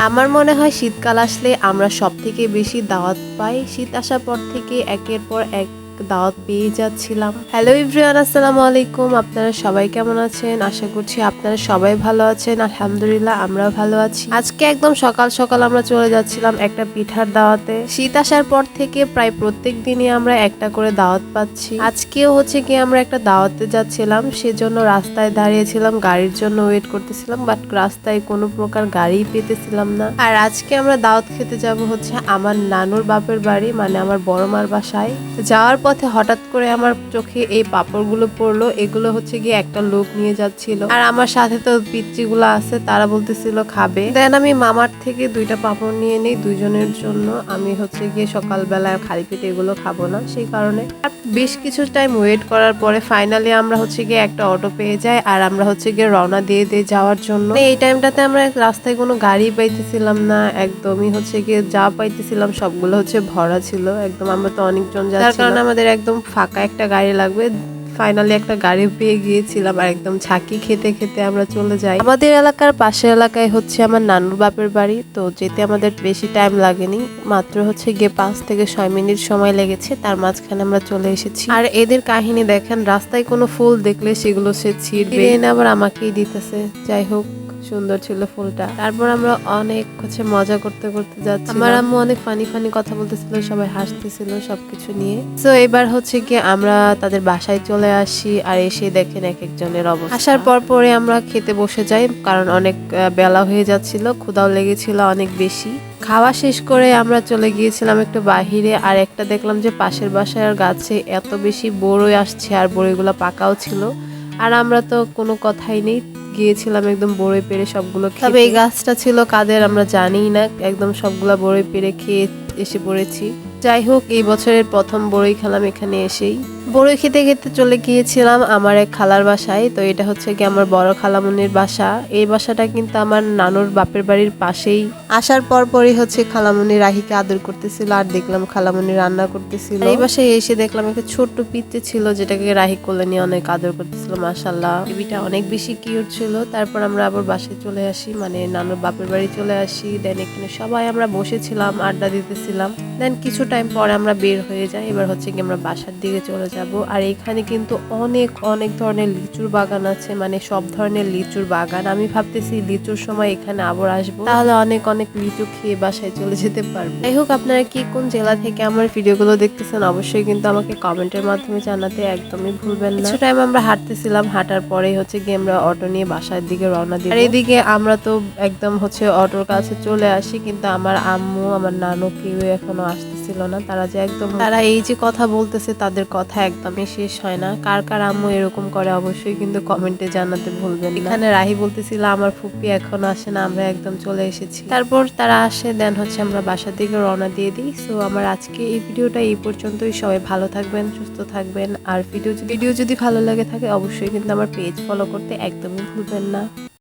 আমার মনে হয় শীতকাল আসলে আমরা সব থেকে বেশি দাওয়াত পাই। শীত আসার পর থেকে একের পর এক দাওয়াত পেয়ে যাচ্ছিলাম। হ্যালো ইভরিয়ান আসসালামু আলাইকুম। আপনারা সবাই কেমন আছেন? আশা করছি আপনারা সবাই ভালো আছেন। আলহামদুলিল্লাহ আমরা ভালো আছি। আজকে একদম সকাল সকাল আমরা চলে যাচ্ছিলাম একটা পিঠার দাওয়াতে। শীত আসার পর থেকে প্রায় প্রত্যেক দিনই আমরা একটা করে দাওয়াত পাচ্ছি। আজকেও হচ্ছে কি আমরা একটা দাওয়াতে যাচ্ছিলাম, সেজন্য রাস্তায় দাঁড়িয়েছিলাম, গাড়ির জন্য ওয়েট করতেছিলাম বাট রাস্তায় কোনো প্রকার গাড়ি পেতেছিলাম না। আর আজকে আমরা দাওয়াত খেতে যাব হচ্ছে আমার নানুর বাপের বাড়ি মানে আমার বড় মার বাসায়। যাওয়ার যাওয়ার পথে হঠাৎ করে আমার চোখে এই পাপড়গুলো পড়ল, এগুলো হচ্ছে গিয়ে একটা লোক নিয়ে যাচ্ছিল। আর আমার সাথে তো পিচ্চিগুলো আছে, তারা বলতেছিল, খাবে। দেন আমি মামার থেকে দুইটা পাপড় নিয়ে নেই, দুইজনের জন্য। আমি হচ্ছে গিয়ে সকালবেলা খালি পেটে এগুলো খাব না, সেই কারণে। আর বেশ কিছু টাইম ওয়েট করার পরে ফাইনালি আমরা হচ্ছে গিয়ে একটা অটো পেয়ে যাই, আর আমরা হচ্ছে গিয়ে রওনা দিয়ে দিয়ে যাওয়ার জন্য। এই টাইমটাতে আমরা রাস্তায় কোনো গাড়ি পাইতেছিলাম না, একদমই হচ্ছে গিয়ে যা পাইতেছিলাম সবগুলো হচ্ছে ভরা ছিল, একদম আমরা তো অনেকজন যার কারণে আমাদের একদম ফাঁকা একটা গাড়ি লাগবে। ফাইনালি একটা গাড়ি পেয়ে গিয়েছিলাম আর একদম ঝাঁকি খেতে খেতে আমরা চলে যাই। আমাদের এলাকার পাশের এলাকায় হচ্ছে আমার নানুর বাপের বাড়ি, তো যেতে আমাদের বেশি টাইম লাগেনি। মাত্র হচ্ছে গিয়ে পাঁচ থেকে ছয় মিনিট সময় লেগেছে, তার মাঝখানে আমরা চলে এসেছি। আর এদের কাহিনী দেখেন, রাস্তায় কোনো ফুল দেখলে সেগুলো সে ছিঁড়বে। আবার আমাকেই দিতেছে। যাই হোক সুন্দর ছিল ফুলটা। তারপর আমরা অনেক হচ্ছে মজা করতে করতে যাচ্ছি আমার আম্মু অনেক ফানি ফানি কথা বলতেছিল, সবাই হাসতেছিল সবকিছু নিয়ে। তো এবার হচ্ছে কি আমরা তাদের বাসায় চলে আসি আর এসে দেখেন এক একজনের অবস্থা। আসার পর পরে আমরা খেতে বসে যাই, কারণ অনেক বেলা হয়ে যাচ্ছিল ক্ষুদাও লেগেছিল অনেক বেশি। খাওয়া শেষ করে আমরা চলে গিয়েছিলাম একটু বাহিরে, আর একটা দেখলাম যে পাশের বাসার গাছে এত বেশি বড়ই আসছে আর বড়ইগুলো পাকাও ছিল। আর আমরা তো কোনো কথাই নেই গিয়েছিলাম একদম বড়ই পেরে সবগুলো তবে এই গাছটা ছিল কাদের আমরা জানি না একদম সবগুলো বড়ই পেরে খেয়ে এসে পড়েছি। যাই হোক এই বছরের প্রথম বড়ই খেলাম এখানে এসেই। বড়ই খেতে খেতে চলে গিয়েছিলাম আমার এক খালার বাসায়। তো এটা হচ্ছে কি আমার বড় খালামুনির বাসা। এই বাসাটা কিন্তু আমার নানুর বাপের বাড়ির পাশেই। আসার পর পরই হচ্ছে খালামুনি রাহিকে আদর করতেছিল আর দেখলাম খালামুনি রান্না করতেছিল। এই বাসায় এসে দেখলাম একটা ছোট্ট পিতে ছিল যেটাকে রাহি কোলে নিয়ে অনেক আদর করতেছিল মাসাল্লাহ বেবিটা অনেক বেশি কিউট ছিল। তারপর আমরা আবার বাসায় চলে আসি মানে নানুর বাপের বাড়ি চলে আসি। দেন এখানে সবাই আমরা বসেছিলাম, আড্ডা দিতেছিলাম। দেন কিছু টাইম পরে আমরা বের হয়ে যাই। এবার হচ্ছে কি আমরা বাসার দিকে চলে যাব। আর এখানে কিন্তু অনেক অনেক ধরনের লিচুর বাগান আছে মানে সব ধরনের লিচুর বাগান। আমি ভাবতেছি লিচুর সময় এখানে আবার আসব। তাহলে অনেক অনেক লিচু খেয়ে বাসায় চলে যেতে পারব। যাই হোক, আপনারা কি কোন জেলা থেকে আমার ভিডিওগুলো দেখতেছেন, অবশ্যই কিন্তু আমাকে কমেন্টের মাধ্যমে জানাতে একদমই ভুলবেন না। টাইম আমরা হাঁটতেছিলাম, হাঁটার পরেই হচ্ছে গিয়ে আমরা অটো নিয়ে বাসার দিকে রওনা দিই আর এদিকে আমরা তো একদম হচ্ছে অটোর কাছে চলে আসি, কিন্তু আমার আম্মু, আমার নানু কেউ এখনও আসতেছিল না। তারা যে একদম, তারা এই যে কথা বলতেছে, তাদের কথা একদমই শেষ হয় না। কার কার আম্মু এরকম করে অবশ্যই কিন্তু কমেন্টে জানাতে ভুলবেন এখানে রাহি বলতেছিল আমার ফুপি এখনও আসে না আমরা একদম চলে এসেছি। তারপর তারা আসে দেন হচ্ছে আমরা বাসার দিকে রওনা দিয়ে দিই। সো আমার আজকে এই ভিডিওটা এই পর্যন্তই। সবাই ভালো থাকবেন সুস্থ থাকবেন। আর ভিডিও ভিডিও যদি ভালো লাগে থাকে অবশ্যই কিন্তু আমার পেজ ফলো করতে একদমই ভুলবেন না।